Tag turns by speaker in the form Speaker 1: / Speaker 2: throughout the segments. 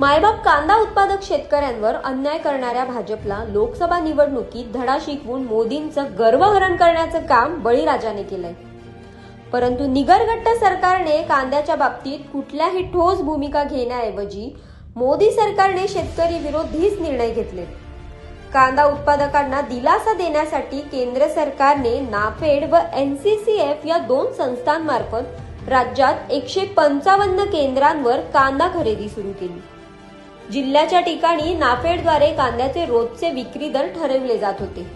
Speaker 1: मायबाप कांदा उत्पादक शेतकऱ्यांवर अन्याय करणाऱ्या भाजपला लोकसभा निवडणुकीत धडा शिकवून मोदींचं गर्वहरण करण्याचं काम बळीराजाने केलंय. परंतु निगरगट्ट सरकारने कांद्याच्या बाबतीत कुठल्याही ठोस भूमिका घेण्याऐवजी मोदी सरकारने शेतकरी विरोधीच निर्णय घेतले. कांदा उत्पादकांना दिलासा देण्यासाठी केंद्र सरकारने नाफेड व एनसीसीएफ या दोन संस्थांमार्फत राज्यात एकशे पंचावन्न केंद्रांवर कांदा खरेदी सुरू केली. जिल्ह्याच्या ठिकाणी नाफेडद्वारे कांद्याचे रोजचे विक्री दर ठरवले जात होते.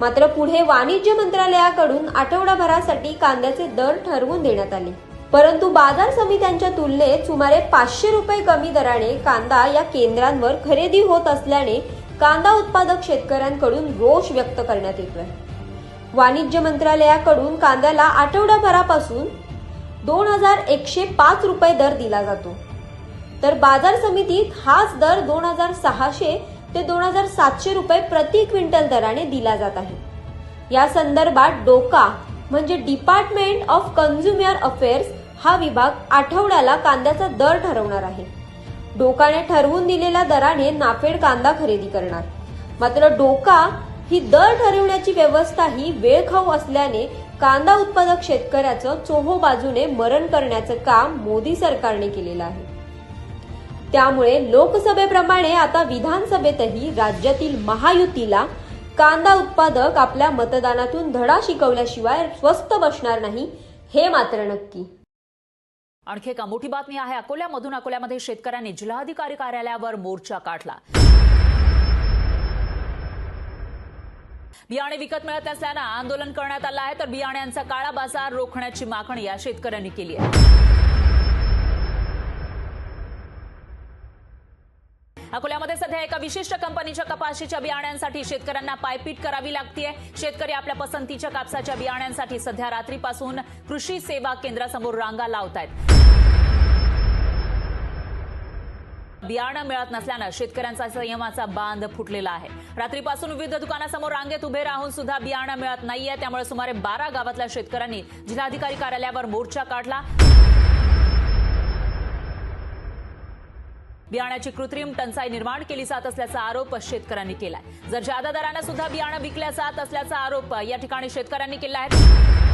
Speaker 1: मात्र पुढे वाणिज्य मंत्रालयाकडून आठवडाभरासाठी कांद्याचे दर ठरवून देण्यात आले. परंतु बाजार समित्यांच्या तुलनेत सुमारे पाचशे रुपये कमी दराने कांदा या केंद्रांवर खरेदी होत असल्याने कांदा उत्पादक शेतकऱ्यांकडून रोष व्यक्त करण्यात येतोय. वाणिज्य मंत्रालयाकडून कांद्याला आठवडाभरापासून दोन हजार एकशे पाच रुपये दर दिला जातो. तर बाजार समितीत हाच दर दोन हजार सहाशे ते दोन हजार सातशे रुपये प्रति क्विंटल दराने दिला जात आहे. या संदर्भात डोका म्हणजे डिपार्टमेंट ऑफ कन्झ्युमर अफेअर्स हा विभाग आठवड्याला कांद्याचा दर ठरवणार आहे. डोकाने ठरवून दिलेल्या दराने नाफेड कांदा खरेदी करणार. मात्र डोका ही दर ठरवण्याची व्यवस्था ही वेळखाऊ असल्याने कांदा उत्पादक शेतकऱ्याचं चोहो बाजूने मरण करण्याचं काम मोदी सरकारने केलेलं आहे. त्यामुळे लोकसभेप्रमाणे आता विधानसभेतही राज्यातील महायुतीला कांदा उत्पादक आपल्या मतदानातून धडा शिकवल्याशिवाय स्वस्त बसणार नाही हे मात्र नक्की.
Speaker 2: आणखी एका मोठी बातमी आहे अकोल्यामधून अकोल्यामध्ये शेतकऱ्यांनी जिल्हाधिकारी कार्यालयावर मोर्चा काढला. बियाणे विकत मिळत नसल्यानं आंदोलन करण्यात आलं आहे तर बियाण्यांचा काळा बाजार रोखण्याची मागणी या शेतकऱ्यांनी केली आहे. अकोल्यामध्ये सध्या एका विशिष्ट कंपनीच्या कपाशीच्या बियाण्यांसाठी शेतकऱ्यांना पायपीट करावी लागतीये. शेतकरी आपल्या पसंतीच्या कापसाच्या बियाण्यांसाठी सध्या रात्रीपासून कृषी सेवा केंद्रासमोर रांगा लावतायत. बियाणं मिळत नसल्यानं शेतकऱ्यांचा संयमाचा बांध फुटलेला आहे. रात्रीपासून विविध दुकानासमोर रांगेत उभे राहून सुद्धा बियाणं मिळत नाहीये. त्यामुळे सुमारे बारा गावातल्या शेतकऱ्यांनी जिल्हाधिकारी कार्यालयावर मोर्चा काढला. बियाण्याची कृत्रिम टंचाई निर्माण केली जात असल्याचा आरोप शेतकऱ्यांनी केलाय. जर जादा दरानं सुद्धा बियाणं विकल्या जात असल्याचा आरोप या ठिकाणी शेतकऱ्यांनी केला आहे.